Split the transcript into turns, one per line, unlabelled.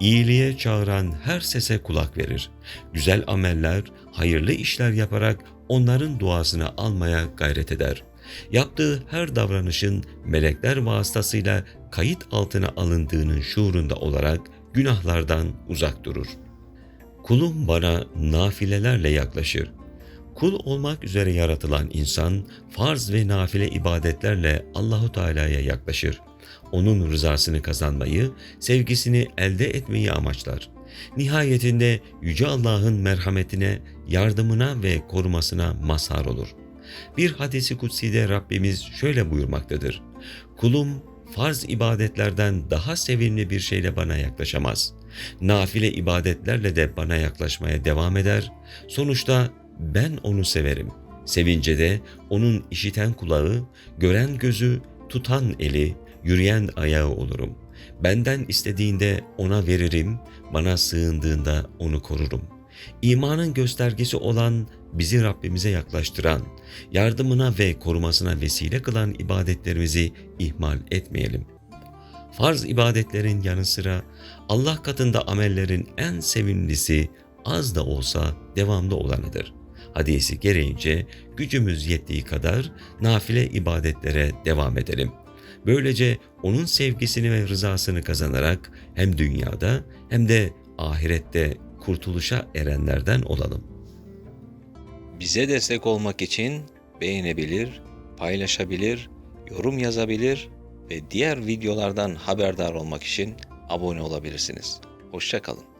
iyiliğe çağıran her sese kulak verir. Güzel ameller, hayırlı işler yaparak onların duasını almaya gayret eder. Yaptığı her davranışın melekler vasıtasıyla kayıt altına alındığının şuurunda olarak günahlardan uzak durur. Kulum bana nafilelerle yaklaşır. Kul olmak üzere yaratılan insan farz ve nafile ibadetlerle Allahu Teala'ya yaklaşır. Onun rızasını kazanmayı, sevgisini elde etmeyi amaçlar. Nihayetinde yüce Allah'ın merhametine, yardımına ve korumasına mazhar olur. Bir hadisi kutsi'de Rabbimiz şöyle buyurmaktadır. Kulum farz ibadetlerden daha sevimli bir şeyle bana yaklaşamaz. Nafile ibadetlerle de bana yaklaşmaya devam eder. Sonuçta ben onu severim. Sevince de onun işiten kulağı, gören gözü, tutan eli, yürüyen ayağı olurum. Benden istediğinde ona veririm, bana sığındığında onu korurum. İmanın göstergesi olan bizi Rabbimize yaklaştıran, yardımına ve korumasına vesile kılan ibadetlerimizi ihmal etmeyelim. Farz ibadetlerin yanı sıra Allah katında amellerin en sevimlisi az da olsa devamlı olanıdır. Hadisi gereğince gücümüz yettiği kadar nafile ibadetlere devam edelim. Böylece onun sevgisini ve rızasını kazanarak hem dünyada hem de ahirette kurtuluşa erenlerden olalım.
Bize destek olmak için beğenebilir, paylaşabilir, yorum yazabilir ve diğer videolardan haberdar olmak için abone olabilirsiniz. Hoşçakalın.